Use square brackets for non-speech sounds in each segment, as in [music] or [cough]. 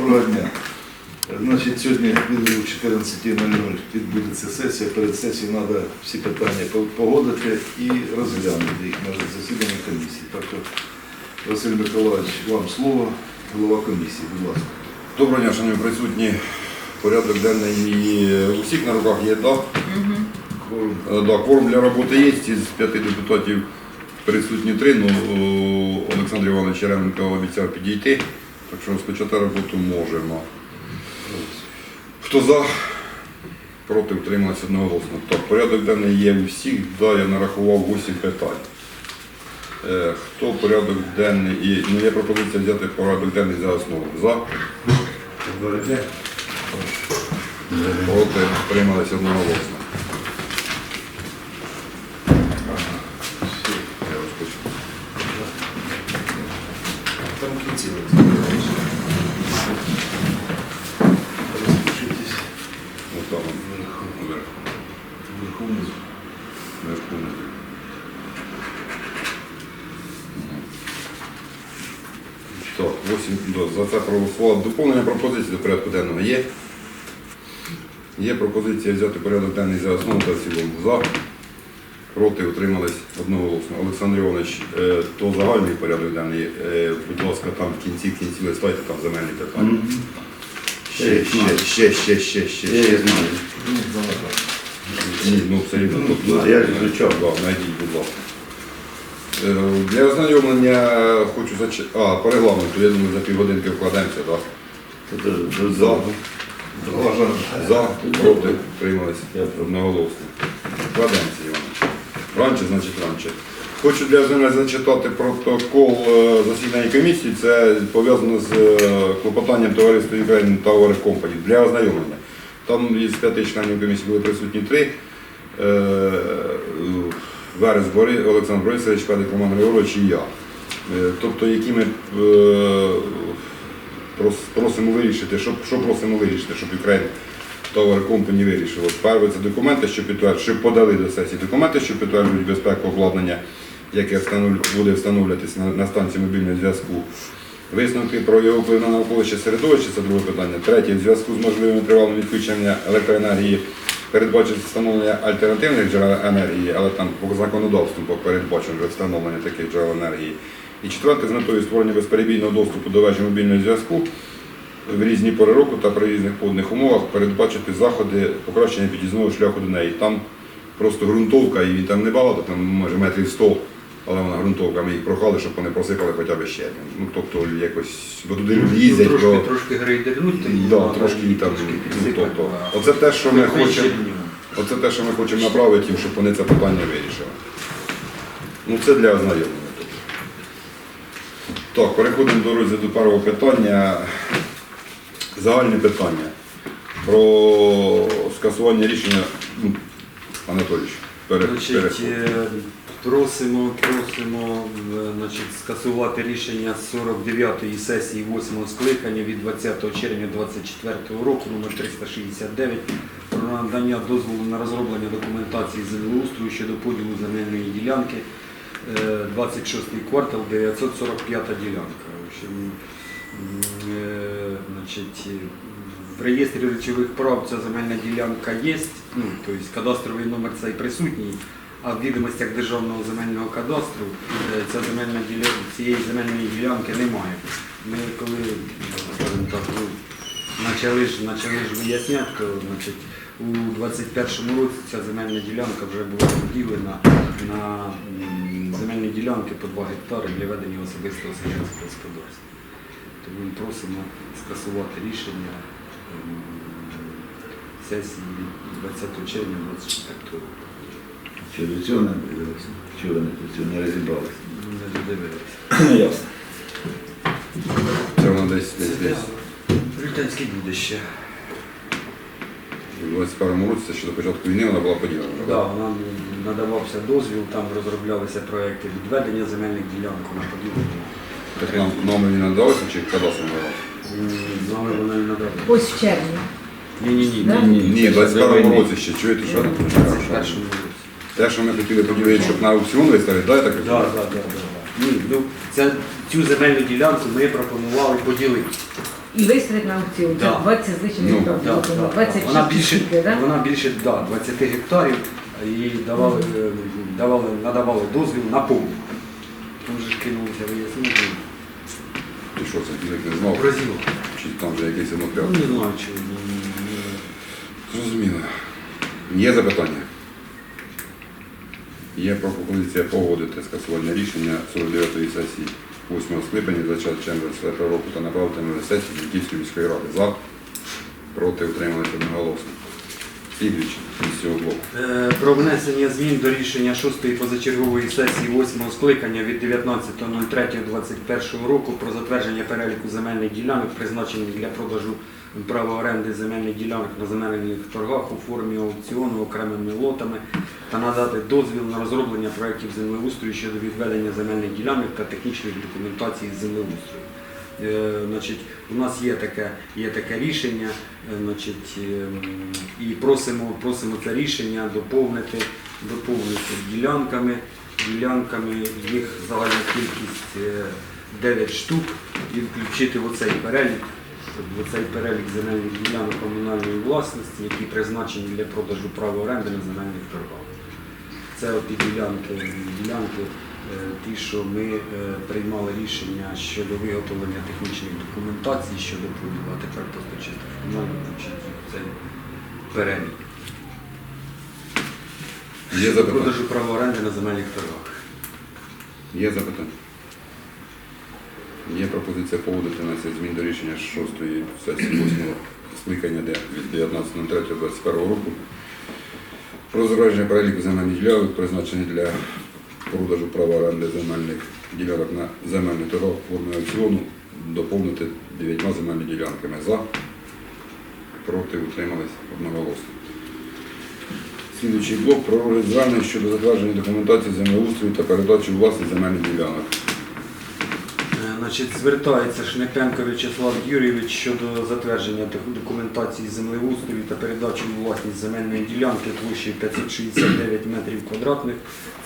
Доброго дня. Значить, сьогодні відео 14.00 відбудеться сесія. Перед сесією треба всі питання погодити і розглянути їх на засіданні комісії. Так що, Василь Миколаївич, вам слово, голова комісії, будь ласка. Доброго дня, шановні присутні. Порядок денний у всіх на руках є, так? Е, Да, кворум для роботи є. Із п'яти депутатів присутні три. Ну, Олександр Іванович Яременко обіцяв підійти, так що розпочати роботу можемо. Хто за? Проти утрималися одноголосно. Так, порядок денний є у всіх, да, я нарахував 8 питань. Е, Хто порядок денний і ну, є пропозиція взяти порядок денний за основу. За? Проти утрималися одноголосно. Я розпочну. Там в кінці. Розпишитесь Ну, там, вверху, вверху, вверху внизу. вверху внизу. Так, 8, да, за це проголосувало. Доповнення пропозиції до порядку денного є. Є пропозиція взяти порядок денний за основу та цілому. За. Проти утримались одноголосно. Олександр Іванович, е, то загальний порядок денний. Е, Будь ласка, там в кінці в кінці листайте, там земельні питання. Ще, ще, ще, ще, ще, ще. Ще. знаю. Ні, ну все рівно. тут- Ну, я ж звичайно. Да, Найдіть, будь ласка. Е, Для ознайомлення хочу зач... А, по регламенту, я думаю, за півгодинки вкладемося, так? За. За, проти, приймалися. Одноголосно. Вкладемося, Іван. Раніше, значить, раніше. Хочу для ознайомлення зачитати протокол е, засідання комісії. Це пов'язано з е, клопотанням товариства Ukraine Tower Company для ознайомлення. Там із п'яти членів комісії були присутні три. Верес Олександр Борисович, Федик Роман Григорович і я. Е, Тобто, які ми е, просимо вирішити, що, що просимо вирішити, щоб Ukraine Tower Company вирішило. Перше це документи, що підтверджують, що подали до сесії документи, що підтверджують безпеку обладнання, яке буде встановлюватися на, на станції мобільного зв'язку. Висновки про його вплив на навколишнє середовище це друге питання. Третє, в зв'язку з можливим тривалим відключенням електроенергії передбачити встановлення альтернативних джерел енергії, але там по законодавству передбачено вже встановлення таких джерел енергії. І четверте, з метою створення безперебійного доступу до вежі мобільного зв'язку в різні пори року та при різних погодних умовах передбачити заходи покращення під'їзного шляху до неї. Там просто ґрунтовка, і там не багато, там може метрів 100, але вона ґрунтовка, ми їх прохали, щоб вони просипали хоча б ще. Ну, тобто якось, бо туди люди їздять, трошки, бо трошки грейдернуть, да, треба трошки там, ну, тобто, оце те, що ми хочемо. Оце те, що ми хочемо направити їм, щоб вони це питання вирішили. Ну, це для ознайомлення. тобто. Так, переходимо до розгляду першого питання. Загальне питання про скасування рішення. Ну, Анатолійович, пере, Значить, просимо, просимо е, значить, скасувати рішення 49-ї сесії 8-го скликання від 20 червня 2024 року номер 369 про надання дозволу на розроблення документації землеустрою щодо поділу земельної ділянки е, 26-й квартал 945-та ділянка. Е, значить, е, в реєстрі речових прав ця земельна ділянка є, ну, тобто кадастровий номер цей присутній, а в відомостях Державного земельного кадастру е, ця земельна ділянка, цієї земельної ділянки немає. Ми коли ну, почали ж, ж виясняти, то значить, у 21-му році ця земельна ділянка вже була поділена на земельні ділянки по 2 гектари для ведення особистого селянського господарства. Тому ми просимо скасувати рішення сесії 20 червня 24 року. Що до цього не дивилися? Чого вони до цього не розібралися? Не додивилися. Ну, [coughs] ясно. Це воно десь десь десь. Британське буде ще. У 21 році, це ще до початку війни вона була поділена. вже, Да, нам надавався дозвіл, там розроблялися проекти відведення земельних ділянок на поділення. Так нам номер не надалося чи кадастр надавав? З нами вона і надала. Ось в червні. Ні, ні, ні. Ні, в 21 році ще чуєте, що? В першому році. Те, що ми хотіли поділити, щоб на аукціон виставити, да, я так Так, розумію? так, так. Ні, ну, це, цю земельну ділянку ми пропонували поділити. І виставити на аукціон. Це Да. 20 з лишнім Ну, гектарів. Да, да, да. 26 Вона більше, тільки, да? вона більше да, 20 гектарів і давали, е, давали, надавали дозвіл на повну. Там же ж кинулися вияснити. І що це, Білик не знав? Прозіло. Чи там вже якийсь Ну, не знаю, чи. Зрозуміло. Є запитання? Є пропозиція погодити скасування рішення 49-ї сесії 8 скликання 24 року та направити на сесію Зіньківської міської ради. За, проти, утрималися одноголосно. Слідуючи з цього блоку. Е, Про внесення змін до рішення 6-ї позачергової сесії 8 скликання від 19.03.21 року про затвердження переліку земельних ділянок, призначених для продажу права оренди земельних ділянок на земельних торгах у формі аукціону окремими лотами та надати дозвіл на розроблення проєктів землеустрою щодо відведення земельних ділянок та технічної документації землеустрою. Е, Значить, у нас є таке, є таке рішення, е, значить, ем, і просимо, просимо це рішення доповнити, доповнити ділянками. Ділянками їх загальна кількість е, 9 штук і включити оцей перелік, в оцей перелік земельних ділянок комунальної власності, які призначені для продажу права оренди на земельних торгах. Це оті ділянки, ділянки е, ті, що ми е, приймали рішення щодо виготовлення технічної документації щодо поділу, а тепер просто чисто формально включити цей перелік. Є запитання? Продажу права оренди на земельних торгах. Є запитання? Є пропозиція погодити на це змін до рішення 6-ї сесії 8 скликання де від 19.03.21 року про затвердження переліку земельних ділянок, призначених для продажу права оренди земельних ділянок на земельний торг в аукціону, доповнити 9 земельними ділянками за, проти, утримались одноголосно. Слідуючий блок про розгляд щодо затвердження документації землеустрою та передачі у власність земельних ділянок. Значить, звертається Шнепенко В'ячеслав Юрійович щодо затвердження документації землеустрою та передачі у власність земельної ділянки площею 569 метрів квадратних.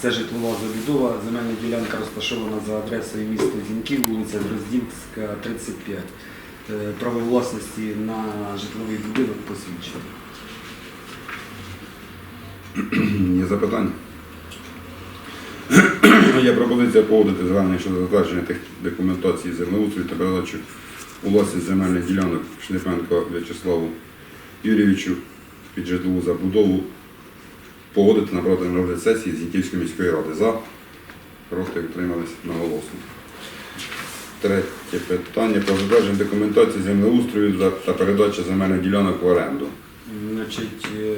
Це житлова забудова. Земельна ділянка розташована за адресою міста Зіньків, вулиця Дроздівська, 35. Е, Право власності на житловий будинок посвідчено. Є запитання? Є пропозиція погодити звернення щодо затвердження документації землеустрою та передачі у власність земельних ділянок Шліпенко В'ячеславу Юрійовичу під житлову забудову. Погодити на розгляд сесії Зіньківської міської ради. За, проти, утримались наголосно. Третє питання про затвердження документації землеустрою та- передачі земельних ділянок в оренду. Значить, е,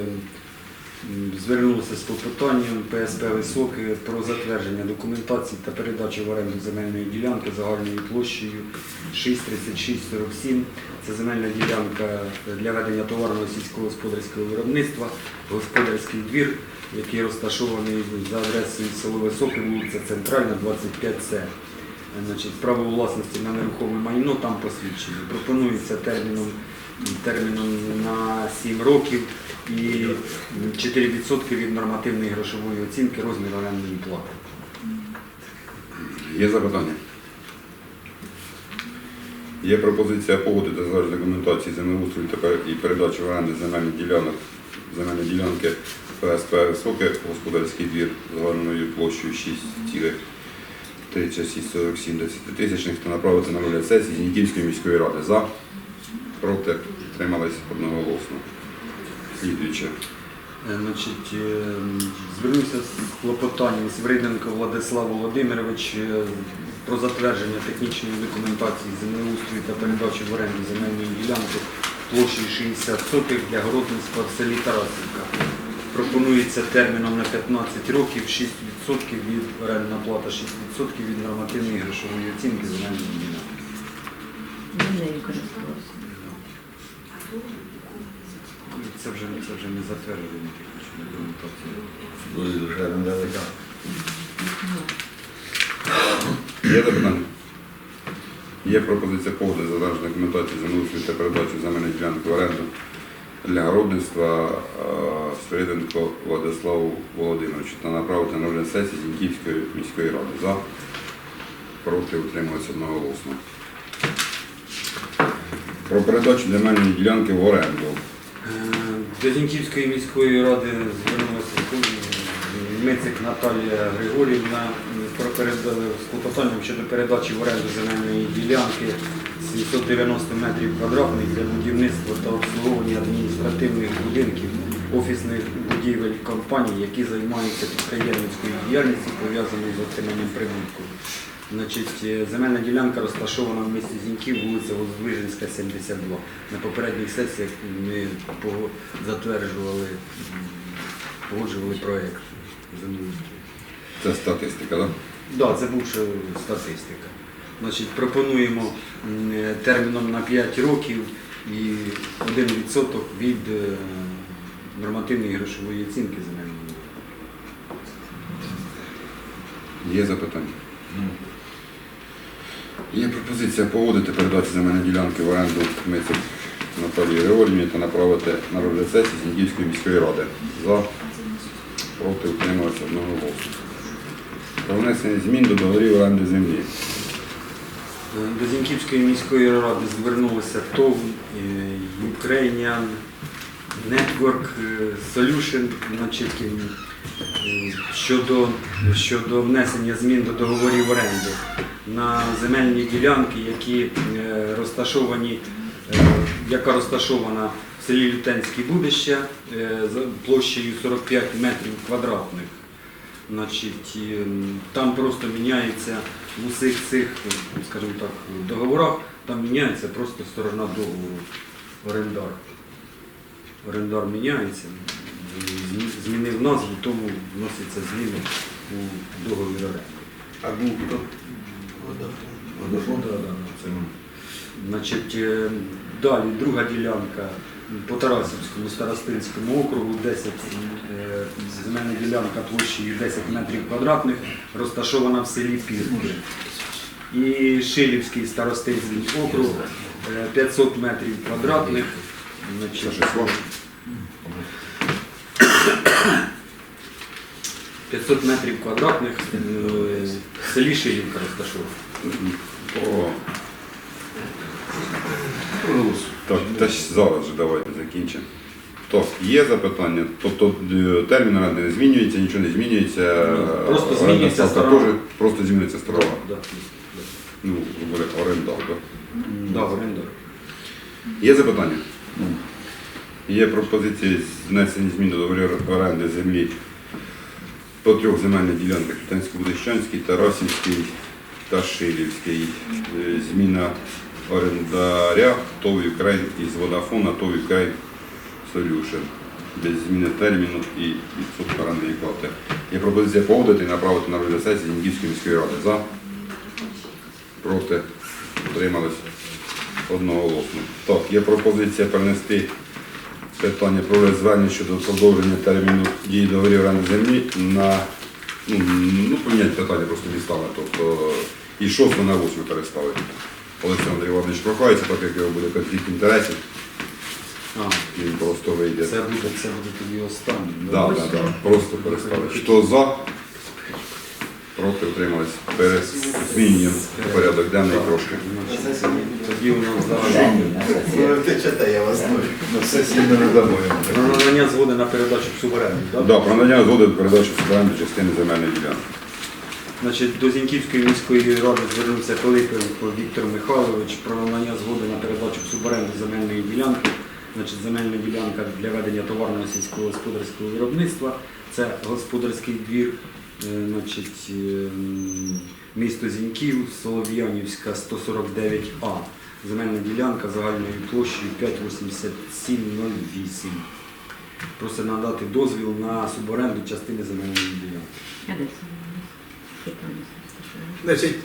звернулися з попитанням ПСП Високе про затвердження документації та передачу в оренду земельної ділянки загальною площею 63647. Це земельна ділянка для ведення товарного сільськогосподарського виробництва, господарський двір, який розташований за адресою село Високе, вулиця Центральна, 25С. Право власності на нерухоме майно там посвідчено. Пропонується терміном, терміном на 7 років і 4% від нормативної грошової оцінки розміру орендної плати. Є запитання? Є пропозиція погодити затвердження документації землеустрою і передачу в оренду земельних ділянок, земельні ділянки ПСП Високе, господарський двір загальною площею 6,3647 тисячних та направити на розгляд сесії Зіньківської міської ради. За, проти, тримались одноголосно. Слідуюче. Значить, е, звернувся з клопотанням Свириденко Владислав Володимирович е, про затвердження технічної документації землеустрою та передачу в оренду земельної ділянки площею 60 сотих для городництва в селі Тарасівка. Пропонується терміном на 15 років 6% від орендна плата, 6% від нормативної грошової оцінки земельної ділянки. Це вже, це вже не затвердження технічної документації. Є запитання? Є пропозиція погоди затвердження документації землеустрою та передачу земельної ділянки в оренду для городництва Свириденко Владиславу Володимировичу та направити на розгляд сесії Зіньківської міської ради. За, проти, утрималися одноголосно. Про передачу земельної ділянки в оренду. Е, До Зіньківської міської ради звернулася Мицик Наталія Григорівна з клопотанням щодо передачі в оренду земельної ділянки 790 метрів квадратних для будівництва та обслуговування адміністративних будинків, офісних будівель компаній, які займаються підприємницькою діяльністю, пов'язаною з отриманням прибутку. Значить, е, земельна ділянка розташована в місті Зіньків, вулиця Воздвиженська, 72. На попередніх сесіях ми затверджували, погоджували проєкт. Це статистика, так? Так, да, це бувша статистика. Значить, пропонуємо е, терміном на 5 років і 1% від е, нормативної грошової оцінки земельної. Є запитання? Є пропозиція погодити передачу земельної ділянки в оренду Мицик Наталії Григорівні та направити на розгляд сесії Зіньківської міської ради. За, проти, утрималися одного голосу. Про внесення змін до договорів оренди землі. До Зіньківської міської ради звернулися ТОВ Ukrainian Network Solution значить, щодо, щодо внесення змін до договорів оренди на земельні ділянки, які е, розташовані, е, яка розташована в селі Лютенське Будище е, площею 45 метрів квадратних. Значить, там просто міняється в усіх цих, скажімо так, договорах, там міняється просто сторона договору. Орендар. Орендар міняється, змінив назву, тому вносяться зміни у договір оренди. А був хто? Водофон, це ми. Значить, е, далі друга ділянка по Тарасівському старостинському округу 10 е, земельна ділянка площею 10 метрів квадратних, розташована в селі Пірки. І Шилівський старостинський округ е, 500 метрів квадратних. Значить, 500 метрів квадратних е, в селі Шилівка розташована. Так, та ж зараз же давайте закінчимо. Так, є запитання? Тобто е, термін оренди не змінюється, нічого не змінюється. Просто змінюється сторона. теж, просто змінюється сторона. Да, да. Ну, грубо говоря, орендар, так? Да, орендар. Є запитання? Є пропозиції внесення змін до оренди землі по трьох земельних ділянках Лютенсько-Будищанській, Тарасівській та Шилівській. Е, Зміна орендаря ТОВ Ukraine із Водафона ТОВ Ukraine Solution. Без зміни терміну і відсотка орендної плати. Є пропозиція погодити і направити на розгляд сесії Зінгівської міської ради. За? Проти? Утримались? Одноголосно. Так, є пропозиція перенести питання про звернення щодо продовження терміну дії договорів оренди землі на ну, ну поміняти питання просто містами, тобто і 6 на 8 переставити. Олександр Іванович прохається, так як його буде конфлікт інтересів, А, він просто вийде. це буде, це буде тоді останнє. Да, да, да, просто переставити. Хто за? Проти утримались. Перезмінюємо порядок денний трошки. Тоді у нас зараз на я вас знаю. На сесії ми не дамо про надання згоди на передачу в суверенну. так? Да, про надання згоди до передачі суборенди частини земельної ділянки. Значить, до Зіньківської міської ради звернувся Пилипенко Віктор Михайлович про надання згоди на передачу в земельної ділянки. Значить, земельна ділянка для ведення товарного сільськогосподарського виробництва. Це господарський двір, значить, ем, місто Зіньків, Солов'янівська, 149А. Земельна ділянка загальною площею 58708. Просить надати дозвіл на суборенду частини земельної ділянки. А де це? Питання. Значить,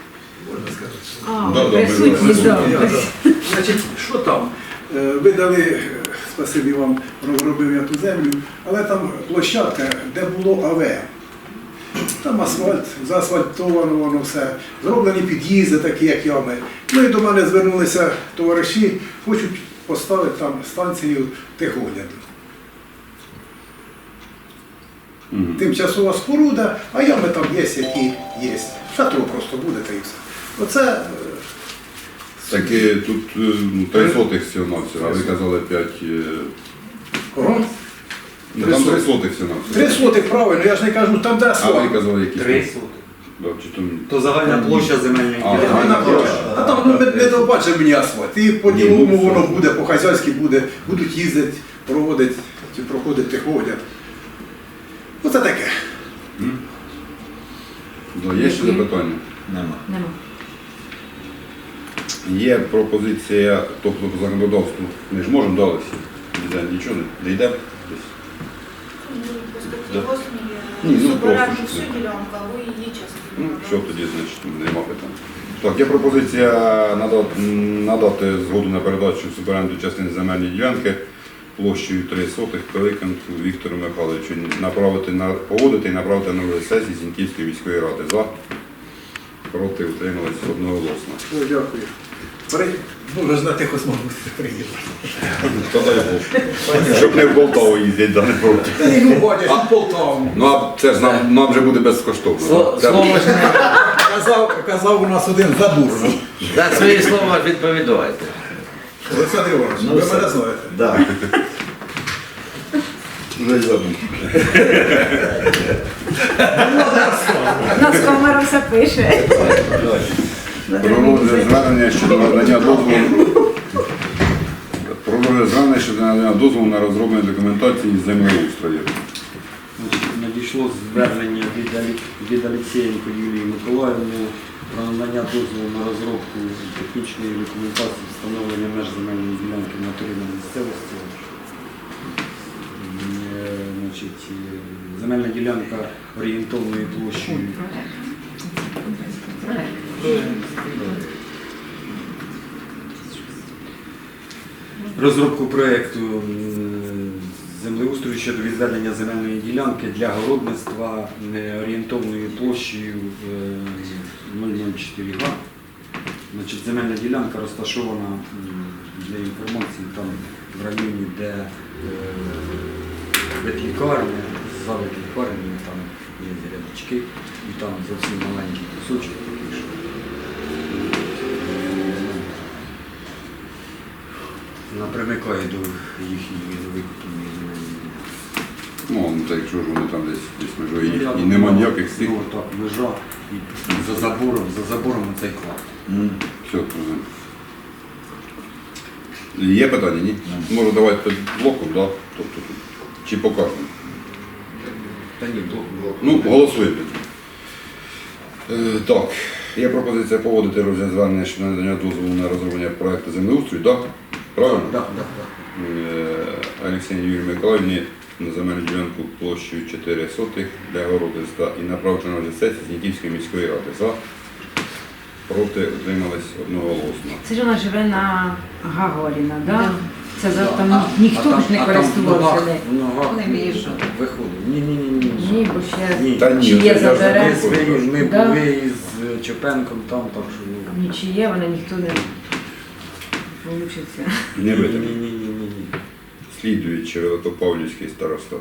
А, Да, да, присутні, ми- да. я, да. Значить, що там? Е, Ви дали, е, спасибі вам, розробив я ту землю, але там площадка, де було АВ. Там асфальт, заасфальтовано воно все. Зроблені під'їзди, такі як ями. Ну і до мене звернулися товариші, хочуть поставити там станцію техогляду. Мгм. Тимчасова споруда, а ями там є, які є. Шатро просто буде та і все. Оце е, Таки тут е, ну, сотих всього а ви казали 5. Кого? Ну Три там три сотих. сотих всього на Три сотих, правильно, я ж не кажу, там де А ви казали якісь. Три сотих. Да, чи то... То загальна площа земельної А, ділянки. Загальна площа. А там ну, не, не довбачив мені асфальт. І по Ні, діловому ну, воно буде, по хазяйськи буде, будуть їздити, проводити, чи проходити техогляд. Оце таке. Да, є ще запитання? Нема. Нема. Є пропозиція, тобто по законодавству ми ж можемо далі. Ніде нічого не, не десь. Да. Да. Ні, ну, просто, всю що- делянку, а вы її частину. Ну, що тоді, значить, нема питань. Так, є пропозиція надати, надати згоду на передачу в суборенду частини земельної ділянки площею 3 сотих Пеликанку Віктору Михайловичу направити на погодити і направити на сесії Зіньківської міської ради. За проти утримались одноголосно. Дякую. При... Боже, ж на тихо змогу приїхати. Та дай Бог. Щоб не в Полтаву їздять, да не проти. Та й ну, бачиш, в Полтаву. Ну а це ж нам, нам вже буде безкоштовно. Це- Слово ж не Казав, казав у нас один забур. за свої слова відповідайте. Олександр Іванович, Ну, ви все. мене знаєте. Да. Вже й забув. У нас камера все пише. Продовжує звернення щодо надання дозволу. Продовжує звернення щодо надання дозволу на розроблення документації з землеустрою. Надійшло звернення від, Алі- від Алексєєнко Юлії Миколаївни про надання дозволу на розробку технічної документації встановлення меж земельної ділянки на території місцевості. Е, Значить, е, земельна ділянка орієнтовною площею розробку проєкту землеустрою щодо відведення земельної ділянки для городництва е, орієнтовною площею е, 004 га. Значить, земельна ділянка розташована для інформації там в районі, де е, ветлікарня, за ветлікарнею там є рядочки, і там зовсім маленький кусочок такий, що вона примикає до їхньої викупної земельної. Ну, ну це якщо ж вони там десь десь межою Ну, і, нема ніяких стих. Ну, так, межа і за забором, за забором цей клад. Все, розумію. Є питання, ні? Може давайте блоком, да? Тобто, тут. чи по кожному? Та ні, блок, блок. Ну, голосуємо. Е, так, є пропозиція погодити розгляд звернення щодо надання дозволу на розроблення проекту землеустрою, так? Правильно? Так, так, так. Е, Олексій Юрій Миколаївні на земельну ділянку площею 4 сотих для городництва і направити на сесії Зніківської міської ради. За. Проти утримались одноголосно. Це ж вона живе на Гагаріна, да? Це за там ніхто ж не користувався Не між. Виходить. Ні, ні, ні, ні. Ні, бо ще Ні. Та ні, Чи є я ж не забере? Ми, Да. були із Чопенком там, так що ну. нічиє, вона ніхто не получиться. Не ні, ні, ні, ні, ні. Слідуючи Великопавлівський старостат.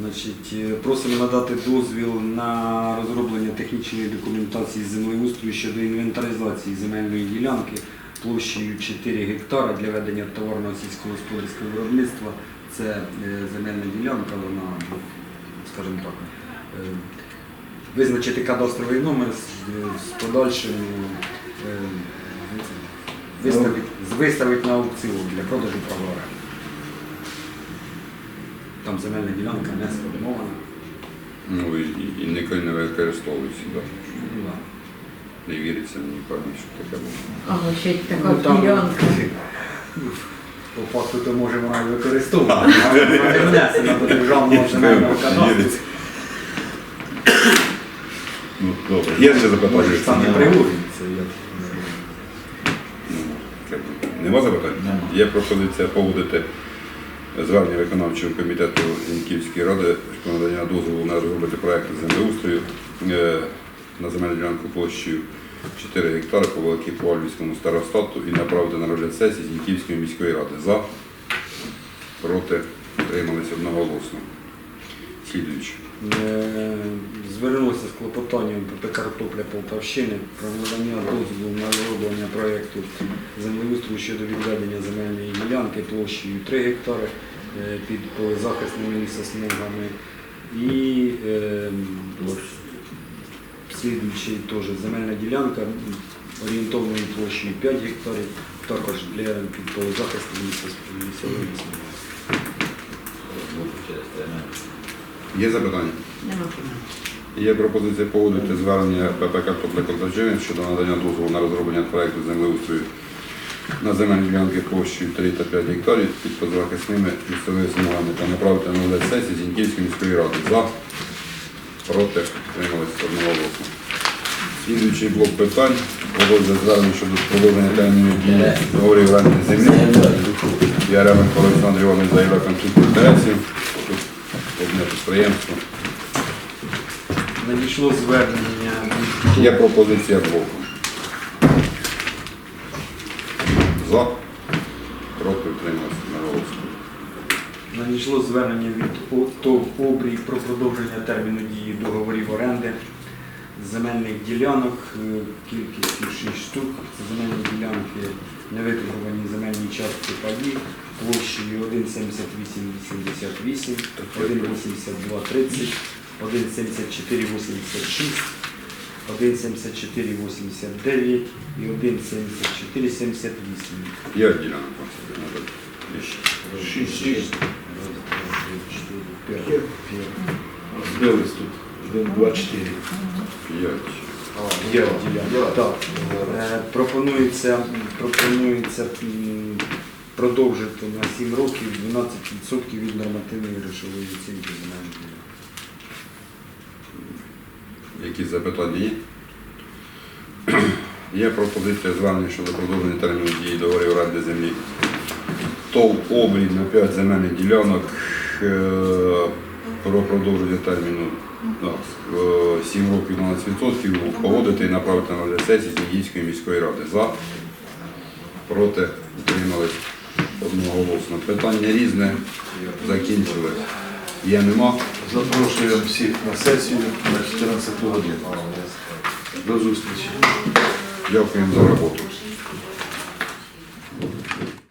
Значить, е, просимо надати дозвіл на розроблення технічної документації з землеустрою щодо інвентаризації земельної ділянки площею 4 гектара для ведення товарного сільськогосподарського виробництва. Це е, земельна ділянка, вона, скажімо так, е, визначити кадастровий номер з, з подальшим е, виставити, виставити на аукціон для продажу права оренди. Там земельна ділянка не сформована. Ну і, і, і ніколи не використовується, да? Ну, да. не віриться мені певно, що таке було. Ага, ще така Ну, там, ділянка. [laughs] По факту то може вона і використовувати, але вона не внесена до державного земельного кадастру. Ну, добре. Є ще запитання? Може там не приводиться. Нема запитань? Нема. Є пропозиція погодити звернення виконавчого комітету Зіньківської ради про надання дозволу на розробити проєкт землеустрою е, на земельну ділянку площею 4 гектари по Великій Павлівському старостату і направити на розгляд сесії Зіньківської міської ради. За, проти, утримались одноголосно. Слідуючи. Е, Звернулося з клопотанням ПП «Картопля Полтавщини про надання дозволу на вироблення проєкту землеустрою щодо відведення земельної ділянки площею 3 гектари е, під захисними лісосмугами. І е, слідуючий теж земельна ділянка м, орієнтовною площею 5 гектарів, також для під захисту лісової. Є запитання? Нема. Є пропозиція погодити звернення ПП «Картопля Полтавщини щодо надання дозволу на розроблення проекту землеустрою на земельні ділянки площею 3 та 5 гектарів під позахисними лісовими смугами та направити на сесії Зіньківської міської ради. За, проти, трималися одноголосно. Слідуючий блок питань погодити звернення щодо продовження терміну дії договорів оренди землі. Яременко Олександр Іванович заявляє конфлікт інтересів. Тут одне підприємство. Надійшло звернення Є пропозиція блоку. За. Проти утримався на голосу. Надійшло звернення від ТОВ «Обрій» про продовження терміну дії договорів оренди земельних ділянок е, кількістю 6 штук. Це земельні ділянки невитребувані земельні частки паї площею 1,7888, 1,8230, 1,7486, 1,7489 і 1,7478. П'ять ділянок вам сюди надо. Більше. Шість. Шість. П'ять. Збились тут. Один, два, чотири. П'ять. Є ділянка. Так. Пропонується, пропонується продовжити на 7 років 12% від нормативної грошової оцінки земельних ділянок. Які запитання є? Є пропозиція звернення щодо продовження терміну дії договорів оренди землі. ТОВ обрій на 5 земельних ділянок про продовження терміну так, е, 7 років 12% погодити і направити на розгляд сесії Зіньківської міської ради. За, проти, утримались одноголосно. Питання різне, закінчили. Є нема. Запрошуємо всіх на сесію на 14 годину. До зустрічі. Дякуємо за роботу.